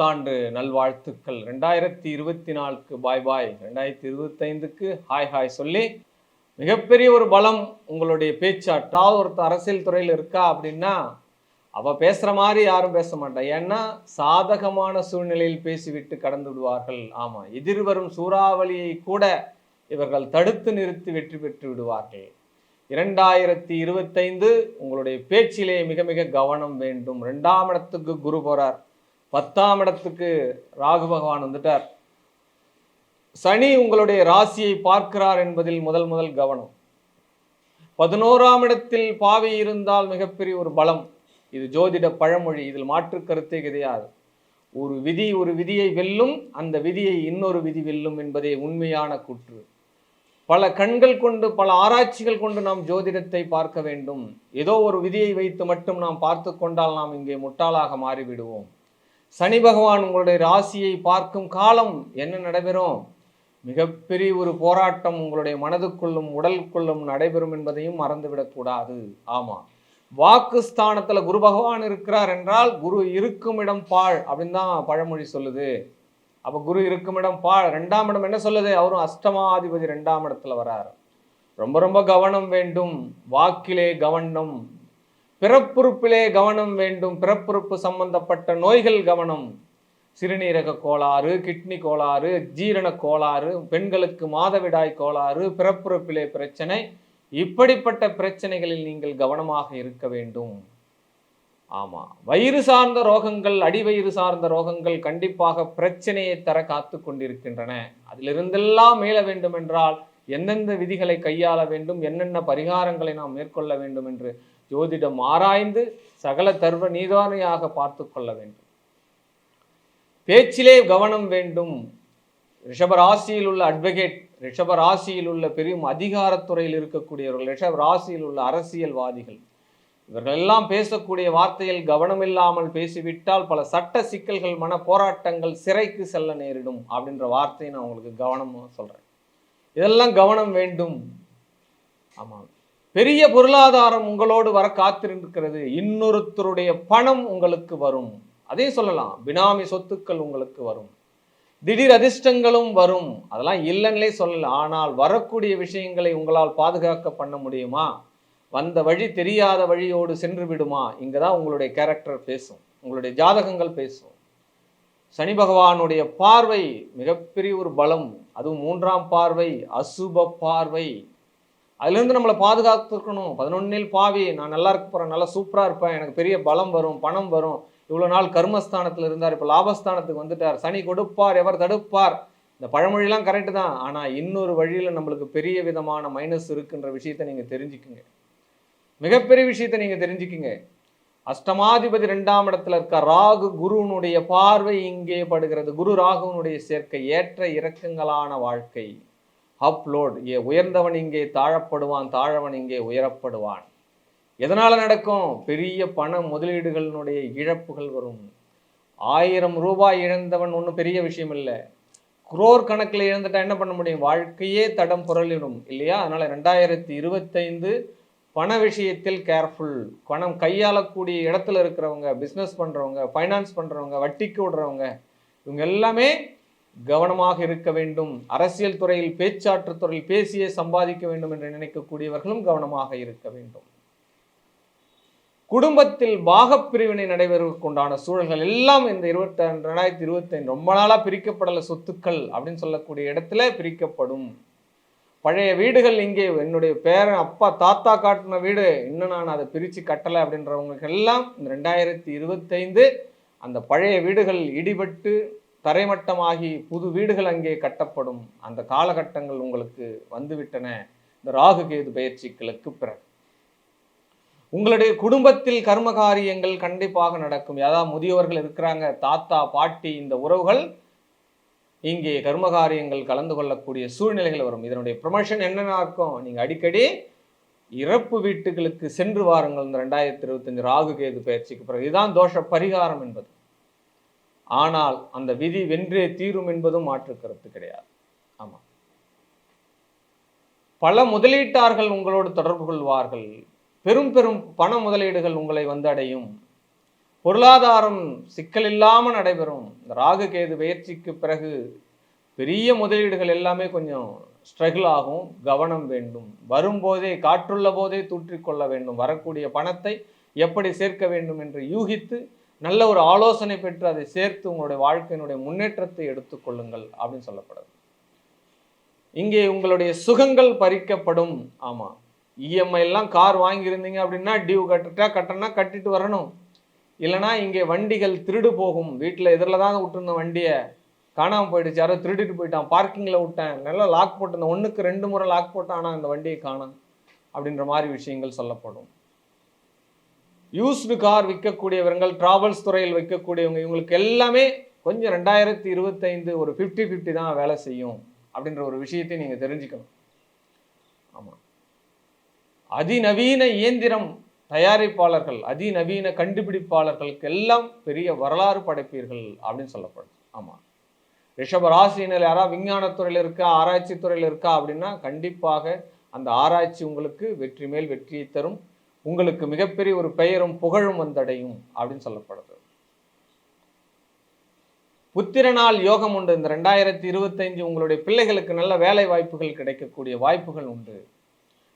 புத்தாண்டு நல்வாழ்த்துக்கள். ரெண்டாயிரத்தி இருபத்தி நாலுக்கு பாய் பாய். ரெண்டாயிரத்தி இருபத்தைந்துக்கு ஹாய் ஹாய் சொல்லி மிகப்பெரிய ஒரு பலம் உங்களுடைய பேச்சாற்றாவது ஒருத்தர் அரசியல் துறையில் இருக்கா அப்படின்னா அவள் பேசுகிற மாதிரி யாரும் பேச மாட்டா. ஏன்னா சாதகமான சூழ்நிலையில் பேசிவிட்டு கடந்து விடுவார்கள். ஆமாம் எதிர்வரும் சூறாவளியை கூட இவர்கள் தடுத்து நிறுத்தி வெற்றி பெற்று விடுவார்கள். இரண்டாயிரத்தி இருபத்தைந்து உங்களுடைய பேச்சிலே மிக மிக கவனம் வேண்டும். ரெண்டாம் இடத்துக்கு குரு போகிறார் பத்தாம் இடத்துக்கு ராகு பகவான் வந்துட்டார். சனி உங்களுடைய ராசியை பார்க்கிறார் என்பதில் முதல் முதல் கவனம். பதினோராம் இடத்தில் பாவி இருந்தால் மிகப்பெரிய ஒரு பலம். இது ஜோதிட பழமொழி இதில் மாற்று கருத்தே கிடையாது. ஒரு விதி ஒரு விதியை வெல்லும் அந்த விதியை இன்னொரு விதி வெல்லும் என்பதே உண்மையான கூற்று. பல கண்கள் கொண்டு பல ஆராய்ச்சிகள் கொண்டு நாம் ஜோதிடத்தை பார்க்க வேண்டும். ஏதோ ஒரு விதியை வைத்து மட்டும் நாம் பார்த்து கொண்டால் நாம் இங்கே முட்டாளாக மாறிவிடுவோம். சனி பகவான் உங்களுடைய ராசியை பார்க்கும் காலம் என்ன நடைபெறும்? மிகப்பெரிய ஒரு போராட்டம் உங்களுடைய மனதுக்குள்ளும் உடலுக்குள்ளும் நடைபெறும் என்பதையும் மறந்துவிடக்கூடாது ஆமாம் வாக்கு ஸ்தானத்தில் குரு பகவான் இருக்கிறார் என்றால் குரு இருக்கும் இடம் பாழ் அப்படின்னு தான் பழமொழி சொல்லுது. அப்போ குரு இருக்கும் இடம் பாழ். ரெண்டாம் இடம் என்ன சொல்லுது? அவரும் அஷ்டமாதிபதி ரெண்டாம் இடத்துல வரார். ரொம்ப ரொம்ப கவனம் வேண்டும். வாக்கிலே கவனம் பிறப்புறுப்பிலே கவனம் வேண்டும். பிறப்புறுப்பு சம்பந்தப்பட்ட நோய்கள் கவனம். சிறுநீரக கோளாறு கிட்னி கோளாறு ஜீரண கோளாறு பெண்களுக்கு மாதவிடாய் கோளாறு பிறப்புறுப்பிலே பிரச்சனை. இப்படிப்பட்ட பிரச்சனைகளில் நீங்கள் கவனமாக இருக்க வேண்டும். ஆமா. வயிறு சார்ந்த ரோகங்கள் அடிவயிறு சார்ந்த ரோகங்கள் கண்டிப்பாக பிரச்சனையை தர காத்து கொண்டிருக்கின்றன. அதிலிருந்தெல்லாம் மீள வேண்டும் என்றால் எந்தெந்த விதிகளை கையாள வேண்டும் என்னென்ன பரிகாரங்களை நாம் மேற்கொள்ள வேண்டும் என்று ஜோதிடம் ஆராய்ந்து சகல தர்வ நீதானையாக பார்த்து கொள்ள வேண்டும். பேச்சிலே கவனம் வேண்டும். ரிஷபராசியில் உள்ள அட்வொகேட் ரிஷபராசியில் உள்ள பெரும் அதிகாரத்துறையில் இருக்கக்கூடியவர்கள் ரிஷபராசியில் உள்ள அரசியல்வாதிகள் இவர்கள் எல்லாம் பேசக்கூடிய வார்த்தையில் கவனமில்லாமல் பேசிவிட்டால் பல சட்ட சிக்கல்கள் மன போராட்டங்கள் சிறைக்கு செல்ல நேரிடும் அப்படின்ற வார்த்தையை நான் உங்களுக்கு கவனமாக சொல்றேன். இதெல்லாம் கவனம் வேண்டும். ஆமாம். பெரிய பொருளாதாரம் உங்களோடு வர காத்திருக்கிறது இன்னொருத்தருடைய பணம் உங்களுக்கு வரும். அதே சொல்லலாம். பினாமி சொத்துக்கள் உங்களுக்கு வரும். திடீர் அதிர்ஷ்டங்களும் வரும். அதெல்லாம் இல்லைன்னே சொல்லல. ஆனால் வரக்கூடிய விஷயங்களை உங்களால் பாதுகாக்க பண்ண முடியுமா? வந்த வழி தெரியாத வழியோடு சென்று விடுமா? இங்கே தான் உங்களுடைய கேரக்டர் பேசும். உங்களுடைய ஜாதகங்கள் பேசும். சனி பகவானுடைய பார்வை மிகப்பெரிய ஒரு பலம். அதுவும் மூன்றாம் பார்வை அசுப பார்வை. அதுலேருந்து நம்மளை பாதுகாத்துக்கணும். பதினொன்னில் பாவி நான் நல்லா இருக்க போகிறேன் நல்லா சூப்பராக இருப்பேன் எனக்கு பெரிய பலம் வரும் பணம் வரும். இவ்வளோ நாள் கர்மஸ்தானத்தில் இருந்தார் இப்போ லாபஸ்தானத்துக்கு வந்துட்டார். சனி கொடுப்பார் எவர் தடுப்பார். இந்த பழமொழிலாம் கரெக்டு தான். ஆனால் இன்னொரு வழியில் நம்மளுக்கு பெரிய விதமான மைனஸ் இருக்குன்ற விஷயத்தை நீங்கள் தெரிஞ்சுக்குங்க. மிகப்பெரிய விஷயத்தை நீங்கள் தெரிஞ்சுக்குங்க. அஷ்டமாதிபதி ரெண்டாம் இடத்துல இருக்க ராகு குருனுடைய பார்வை இங்கே படுகிறது. குரு ராகுனுடைய சேர்க்கை ஏற்ற இறக்கங்களான வாழ்க்கை. அப்லோட் உயர்ந்தவன் இங்கே தாழப்படுவான் தாழவன் இங்கே உயரப்படுவான். எதனால் நடக்கும்? பெரிய பண முதலீடுகளினுடைய இழப்புகள் வரும். ஆயிரம் ரூபாய் இழந்தவன் ஒன்றும் பெரிய விஷயம் இல்லை. குரோர் கணக்கில் இழந்துட்டா என்ன பண்ண முடியும்? வாழ்க்கையே தடம் புரளிடும் இல்லையா? அதனால் ரெண்டாயிரத்தி இருபத்தைந்து பண விஷயத்தில் கேர்ஃபுல் பணம் கையாளக்கூடிய இடத்துல இருக்கிறவங்க பிஸ்னஸ் பண்ணுறவங்க ஃபைனான்ஸ் பண்ணுறவங்க வட்டிக்கு விடுறவங்க இவங்க எல்லாமே கவனமாக இருக்க வேண்டும். அரசியல் துறையில் பேச்சாற்று துறையில் பேசியே சம்பாதிக்க வேண்டும் என்று நினைக்கக்கூடியவர்களும் கவனமாக இருக்க வேண்டும். குடும்பத்தில் பாகப்பிரிவினை நடைபெறுவதற்குண்டான சூழல்கள் எல்லாம் இந்த இருபத்தி ரெண்டாயிரத்தி இருபத்தைந்து ரொம்ப நாளாக பிரிக்கப்படலை சொத்துக்கள் அப்படின்னு சொல்லக்கூடிய இடத்துல பிரிக்கப்படும். பழைய வீடுகள் இங்கே என்னுடைய பேரன் அப்பா தாத்தா காட்டின வீடு இன்னும் நான் அதை பிரித்து கட்டலை அப்படின்றவங்களுக்கு எல்லாம் இந்த ரெண்டாயிரத்தி இருபத்தைந்து அந்த பழைய வீடுகள் இடிபட்டு தரைமட்டமாகி புது வீடுகள் அங்கே கட்டப்படும். அந்த காலகட்டங்கள் உங்களுக்கு வந்துவிட்டன. இந்த ராகு கேது பயிற்சிகளுக்கு பிறகு. உங்களுடைய குடும்பத்தில் கர்ம காரியங்கள் கண்டிப்பாக நடக்கும். ஏதாவது முதியோர்கள் இருக்கிறாங்க தாத்தா பாட்டி இந்த உறவுகள் இங்கே கர்ம காரியங்கள் கலந்து கொள்ளக்கூடிய சூழ்நிலைகள் வரும். இதனுடைய ப்ரொமோஷன் என்னென்ன இருக்கும்? நீங்கள் அடிக்கடி இறப்பு வீட்டுகளுக்கு சென்று வாருங்கள். இந்த ரெண்டாயிரத்தி இருபத்தஞ்சு ராகு கேது பயிற்சிக்கு பிறகு. இதுதான் தோஷ பரிகாரம் என்பது. ஆனால் அந்த விதி வென்றே தீரும் என்பதும் மாற்று கருத்து கிடையாது. ஆமாம். பல முதலீட்டார்கள் உங்களோடு தொடர்பு கொள்வார்கள். பெரும் பெரும் பண முதலீடுகள் உங்களை வந்தடையும் பொருளாதாரம் சிக்கல் இல்லாமல் நடைபெறும். இந்த ராகு கேது பயிற்சிக்கு பிறகு பெரிய முதலீடுகள் எல்லாமே கொஞ்சம் ஸ்ட்ரகிள் ஆகும். கவனம் வேண்டும். வரும்போதே காற்றுள்ள போதே தூற்றிக்கொள்ள வேண்டும். வரக்கூடிய பணத்தை எப்படி சேர்க்க வேண்டும் என்று யூகித்து நல்ல ஒரு ஆலோசனை பெற்று அதை சேர்த்து உங்களுடைய வாழ்க்கையினுடைய முன்னேற்றத்தை எடுத்துக்கொள்ளுங்கள் அப்படின்னு சொல்லப்படுது. இங்கே உங்களுடைய சுகங்கள் பறிக்கப்படும். ஆமாம் இஎம்ஐ எல்லாம் கார் வாங்கியிருந்தீங்க அப்படின்னா டியூ கட்டுட்டா கட்டணா கட்டிட்டு வரணும். இல்லைனா இங்கே வண்டிகள் திருடு போகும். வீட்டில் எதிரில் தான் விட்டுருந்த வண்டியை காணாமல் போயிடுச்சு. யாரோ திருடிட்டு போயிட்டான். பார்க்கிங்கில் விட்டேன். நல்லா லாக் போட்டிருந்தேன். ஒன்றுக்கு ரெண்டு முறை லாக் போட்டேன். ஆனால் அந்த வண்டியை காணோம் அப்படின்ற மாதிரி விஷயங்கள் சொல்லப்படும். யூஸ்டு கார் விற்கக்கூடியவர்கள் டிராவல்ஸ் துறையில் விற்கக்கூடியவங்க இவங்களுக்கு எல்லாமே கொஞ்சம் ரெண்டாயிரத்தி இருபத்தைந்து ஒரு ஃபிஃப்டி ஃபிஃப்டி தான் வேலை செய்யும் அப்படின்ற ஒரு விஷயத்தை நீங்கள் தெரிஞ்சுக்கணும். ஆமாம் அதிநவீன இயந்திரம் தயாரிப்பாளர்கள் அதிநவீன கண்டுபிடிப்பாளர்களுக்கு எல்லாம் பெரிய வரலாறு படைப்பீர்கள் அப்படின்னு சொல்லப்படுது ஆமாம் ரிஷப ராசினர் யாராவது விஞ்ஞானத்துறையில் இருக்கா ஆராய்ச்சி துறையில் இருக்கா அப்படின்னா கண்டிப்பாக அந்த ஆராய்ச்சி உங்களுக்கு வெற்றி மேல் வெற்றியை தரும். உங்களுக்கு மிகப்பெரிய ஒரு பெயரும் புகழும் வந்தடையும் அப்படின்னு சொல்லப்படுது. புத்திரனால் யோகம் உண்டு. இந்த ரெண்டாயிரத்தி இருபத்தைந்து உங்களுடைய பிள்ளைகளுக்கு நல்ல வேலை வாய்ப்புகள் கிடைக்கக்கூடிய வாய்ப்புகள் உண்டு.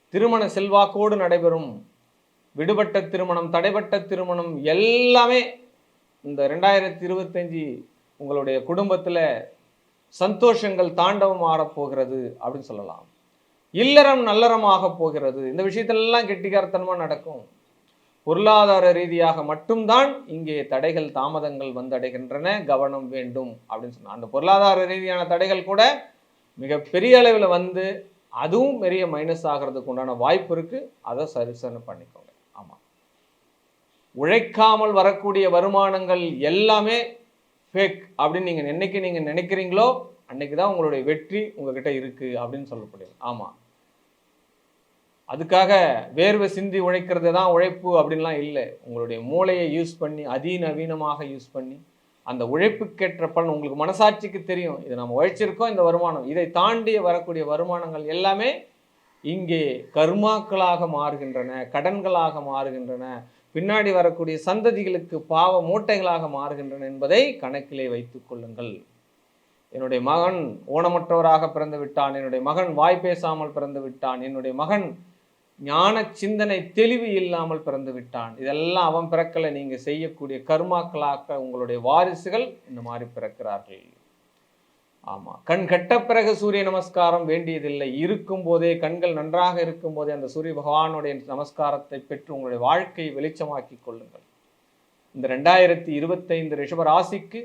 திருமண செல்வாக்கோடு நடைபெறும். விடுபட்ட திருமணம் தடைபட்ட திருமணம் எல்லாமே இந்த ரெண்டாயிரத்தி இருபத்தஞ்சி உங்களுடைய குடும்பத்தில் சந்தோஷங்கள் தாண்டவம் ஆடப்போகிறது அப்படின்னு சொல்லலாம். இல்லறம் நல்லறமாக போகிறது. இந்த விஷயத்திலெல்லாம் கெட்டிக்காரத்தனமாக நடக்கும். பொருளாதார ரீதியாக மட்டும்தான் இங்கே தடைகள் தாமதங்கள் வந்தடைகின்றன. கவனம் வேண்டும் அப்படின்னு சொன்னால் அந்த பொருளாதார ரீதியான தடைகள் கூட மிக பெரிய அளவில் வந்து அதுவும் பெரிய மைனஸ் ஆகிறதுக்கு உண்டான வாய்ப்பு இருக்குது அதை சரிசனை பண்ணிக்கோங்க. ஆமாம் உழைக்காமல் வரக்கூடிய வருமானங்கள் எல்லாமே ஃபேக் அப்படின்னு நீங்கள் என்னைக்கு நீங்கள் நினைக்கிறீங்களோ அன்னைக்கு தான் உங்களுடைய வெற்றி உங்ககிட்ட இருக்கு அப்படின்னு சொல்லக்கூடிய ஆமாம் அதுக்காக வேர்வை சிந்தி உழைக்கிறது தான் உழைப்பு அப்படின்லாம் இல்லை. உங்களுடைய மூளையை யூஸ் பண்ணி அதிநவீனமாக யூஸ் பண்ணி அந்த உழைப்புக்கேற்ற பலன் உங்களுக்கு மனசாட்சிக்கு தெரியும். இது நம்ம உழைச்சிருக்கோம் இந்த வருமானம். இதை தாண்டி வரக்கூடிய வருமானங்கள் எல்லாமே இங்கே கர்மாக்களாக மாறுகின்றன கடன்களாக மாறுகின்றன. பின்னாடி வரக்கூடிய சந்ததிகளுக்கு பாவ மூட்டைகளாக மாறுகின்றன என்பதை கணக்கிலே வைத்துக் கொள்ளுங்கள். என்னுடைய மகன் ஊனமற்றவராக பிறந்து விட்டான் என்னுடைய மகன் வாய் பேசாமல் பிறந்து விட்டான் என்னுடைய மகன் ஞான சிந்தனை தெளிவு இல்லாமல் பிறந்து விட்டான். இதெல்லாம் அவன் பிறக்கலை நீங்கள் செய்யக்கூடிய கர்மாக்களாக உங்களுடைய வாரிசுகள் இந்த மாதிரி பிறக்கிறார்கள். ஆமாம் கண் கெட்ட பிறகு சூரிய நமஸ்காரம் வேண்டியதில்லை. இருக்கும் போதே கண்கள் நன்றாக இருக்கும் போதே அந்த சூரிய பகவானுடைய நமஸ்காரத்தை பெற்று உங்களுடைய வாழ்க்கையை வெளிச்சமாக்கி கொள்ளுங்கள். இந்த ரெண்டாயிரத்தி இருபத்தைந்து ரிஷப ராசிக்கு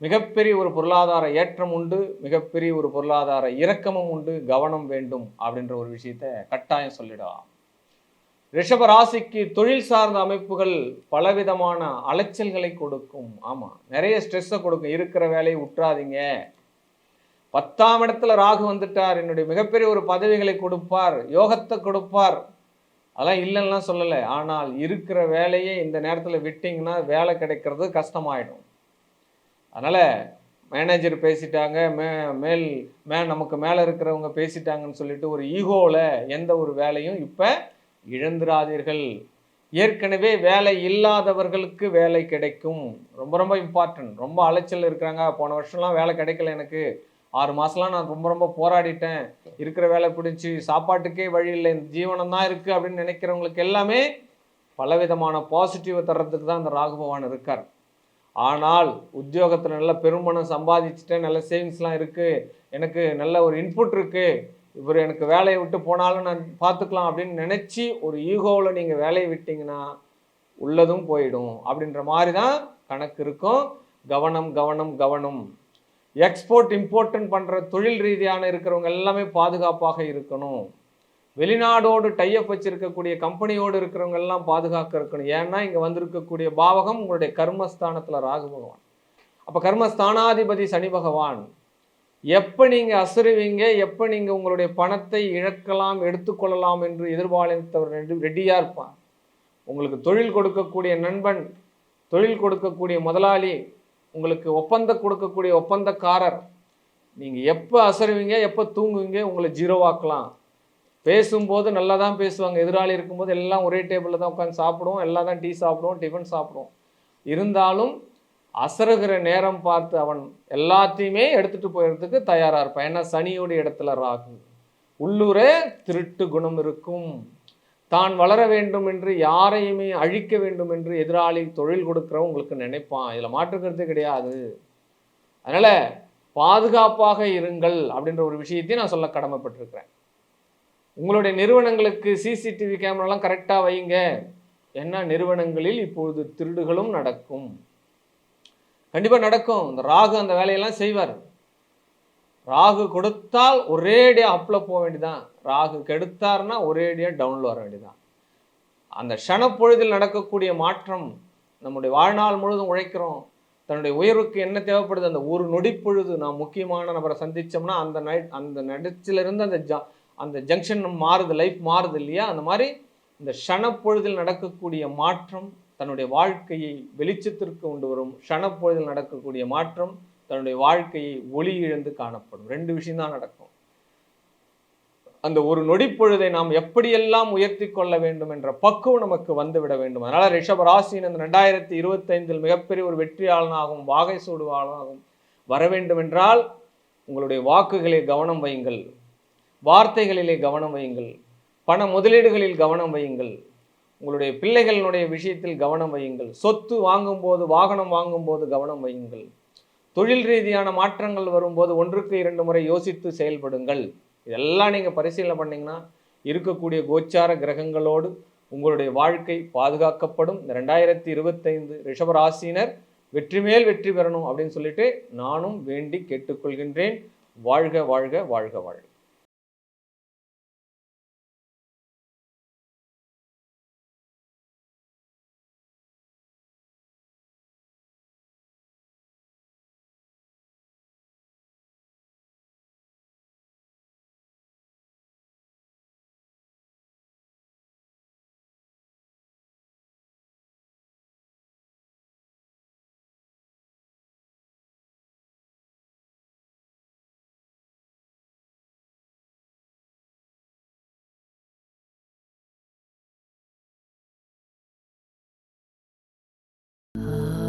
மிகப்பெரிய ஒரு பொருளாதார ஏற்றம் உண்டு மிகப்பெரிய ஒரு பொருளாதார இறக்கமும் உண்டு கவனம் வேண்டும் அப்படின்ற ஒரு விஷயத்த கட்டாயம் சொல்லிடலாம். ரிஷப ராசிக்கு தொழில் சார்ந்த அமைப்புகள் பலவிதமான அலைச்சல்களை கொடுக்கும். ஆமாம் நிறைய ஸ்ட்ரெஸ்ஸை கொடுக்கும். இருக்கிற வேலையை விட்டுறாதீங்க பத்தாம் இடத்துல ராகு வந்துட்டார். என்னுடைய மிகப்பெரிய ஒரு பதவிகளை கொடுப்பார். யோகத்தை கொடுப்பார். அதெல்லாம் இல்லைன்னா சொல்லலை. ஆனால் இருக்கிற வேலையை இந்த நேரத்தில் விட்டிங்கன்னா வேலை கிடைக்கிறது கஷ்டமாயிடும். அதனால் மேனேஜர் பேசிட்டாங்க. மே மேல் மே நமக்கு மேலே இருக்கிறவங்க பேசிட்டாங்கன்னு சொல்லிட்டு ஒரு ஈகோவில் எந்த ஒரு வேலையும் இப்போ இழந்துராதீர்கள். ஏற்கனவே வேலை இல்லாதவர்களுக்கு வேலை கிடைக்கும். ரொம்ப ரொம்ப இம்பார்ட்டன்ட் ரொம்ப அலைச்சல் இருக்கிறாங்க. போன வருஷம்லாம் வேலை கிடைக்கல எனக்கு. ஆறு மாதம்லாம் நான் ரொம்ப ரொம்ப போராடிட்டேன். இருக்கிற வேலை பிடிச்சி சாப்பாட்டுக்கே வழி இல்லை. இந்த ஜீவனம் தான் இருக்குது அப்படின்னு நினைக்கிறவங்களுக்கு எல்லாமே பலவிதமான பாசிட்டிவை தர்றதுக்கு தான் இந்த ராகுபவான் இருக்கார். ஆனால் உத்தியோகத்தில் நல்ல பெரும்பணம் சம்பாதிச்சுட்டேன். நல்ல சேவிங்ஸ்லாம் இருக்குது எனக்கு நல்ல ஒரு இன்புட் இருக்குது இவர் எனக்கு வேலையை விட்டு போனாலும் நான் பார்த்துக்கலாம் அப்படின்னு நினச்சி ஒரு ஈகோவில் நீங்கள் வேலையை விட்டீங்கன்னா உள்ளதும் போயிடும் அப்படின்ற மாதிரி தான் கணக்கு இருக்கும். கவனம் கவனம் கவனம். எக்ஸ்போர்ட் இம்போர்ட்டன் பண்ணுற தொழில் ரீதியான இருக்கிறவங்க எல்லாமே பாதுகாப்பாக இருக்கணும். வெளிநாடோடு டைப் வச்சிருக்கக்கூடிய கம்பெனியோடு இருக்கிறவங்க எல்லாம் பாதுகாக்க இருக்கணும். ஏன்னா இங்கே வந்திருக்கக்கூடிய பாவகம் உங்களுடைய கர்மஸ்தானத்தில் ராகு பகவான். அப்போ கர்மஸ்தானாதிபதி சனி பகவான். எப்போ நீங்கள் அசருவீங்க? எப்போ நீங்கள் உங்களுடைய பணத்தை இழக்கலாம் எடுத்துக்கொள்ளலாம் என்று எதிர்பாலித்தவர் ரெடியாக இருப்பான் உங்களுக்கு தொழில் கொடுக்கக்கூடிய நண்பன் தொழில் கொடுக்கக்கூடிய முதலாளி உங்களுக்கு ஒப்பந்தம் கொடுக்கக்கூடிய ஒப்பந்தக்காரர் நீங்கள் எப்போ அசருவீங்க எப்போ தூங்குவீங்க உங்களை ஜீரோவாக்கலாம். பேசும்போது நல்லா தான் பேசுவாங்க. எதிராளி இருக்கும்போது எல்லாம் ஒரே டேபிளில் தான் உட்காந்து சாப்பிடுவோம். எல்லாம் தான் டீ சாப்பிடுவோம் டிஃபன் சாப்பிடுவோம். இருந்தாலும் அசருகிற நேரம் பார்த்து அவன் எல்லாத்தையுமே எடுத்துகிட்டு போயிடுறதுக்கு தயாராக இருப்பான். ஏன்னா சனியோடைய இடத்துல ராகு. உள்ளூரே திருட்டு குணம் இருக்கும். தான் வளர வேண்டும் என்று யாரையுமே அழிக்க வேண்டும் என்று எதிராளி தொழில் கொடுக்குறவன் உங்களுக்கு நினைப்பான். இதில் மாற்றுக்கிறது கிடையாது. அதனால் பாதுகாப்பாக இருங்கள் அப்படின்ற ஒரு விஷயத்தையும் நான் சொல்ல கடமைப்பட்டிருக்கிறேன். உங்களுடைய நிறுவனங்களுக்கு சிசிடிவி கேமராலாம் கரெக்டாக வைங்க ஏன்னா நிறுவனங்களில் இப்பொழுது திருடுகளும் நடக்கும். கண்டிப்பாக நடக்கும். இந்த ராகு அந்த வேலையெல்லாம் செய்வார். ராகு கொடுத்தால் ஒரேடியாக அப்பில் போக வேண்டியதான் ராகு கெடுத்தார்னா ஒரேடியாக டவுனில் வர வேண்டியதான் அந்த க்ஷணப்பொழுதில் நடக்கக்கூடிய மாற்றம் நம்முடைய வாழ்நாள் முழுதும் உழைக்கிறோம். தன்னுடைய உயர்வுக்கு என்ன தேவைப்படுது? அந்த ஒரு நொடிப்பொழுது நான் முக்கியமான நபரை சந்தித்தோம்னா அந்த நைட் அந்த நடிச்சிலிருந்து அந்த ஜ அந்த ஜங்ஷன் மாறுது லைஃப் மாறுது இல்லையா? அந்த மாதிரி இந்த க்ஷணப்பொழுதில் நடக்கக்கூடிய மாற்றம் தன்னுடைய வாழ்க்கையை வெளிச்சத்திற்கு கொண்டு வரும் க்ஷணப்பொழுதில் நடக்கக்கூடிய மாற்றம் தன்னுடைய வாழ்க்கையை ஒளி இழந்து காணப்படும். ரெண்டு விஷயம்தான் நடக்கும். அந்த ஒரு நொடிப்பொழுதை நாம் எப்படியெல்லாம் உயர்த்தி கொள்ள வேண்டும் என்ற பக்குவம் நமக்கு வந்துவிட வேண்டும். அதனால ரிஷப ராசியின் அந்த ரெண்டாயிரத்தி இருபத்தைந்தில் மிகப்பெரிய ஒரு வெற்றியாளனாகவும் வாகை சூடுவாளனாகவும் வர வேண்டும் என்றால் உங்களுடைய வாக்குகளில் கவனம் வையுங்கள். வார்த்தைகளிலே கவனம் வையுங்கள். பண முதலீடுகளில் கவனம் வையுங்கள். உங்களுடைய பிள்ளைகளினுடைய விஷயத்தில் கவனம் வையுங்கள். சொத்து வாங்கும்போது வாகனம் வாங்கும்போது கவனம் வையுங்கள். தொழில் ரீதியான மாற்றங்கள் வரும்போது ஒன்றுக்கு இரண்டு முறை யோசித்து செயல்படுங்கள். இதெல்லாம் நீங்கள் பரிசீலனை பண்ணிங்கன்னா இருக்கக்கூடிய கோச்சார கிரகங்களோடு உங்களுடைய வாழ்க்கை பாதுகாக்கப்படும். இந்த ரெண்டாயிரத்தி இருபத்தைந்து ரிஷபராசினர் வெற்றி மேல் வெற்றி பெறணும் அப்படின்னு சொல்லிட்டு நானும் வேண்டி கேட்டுக்கொள்கின்றேன். வாழ்க வாழ்க வாழ்க வாழ்க. Oh.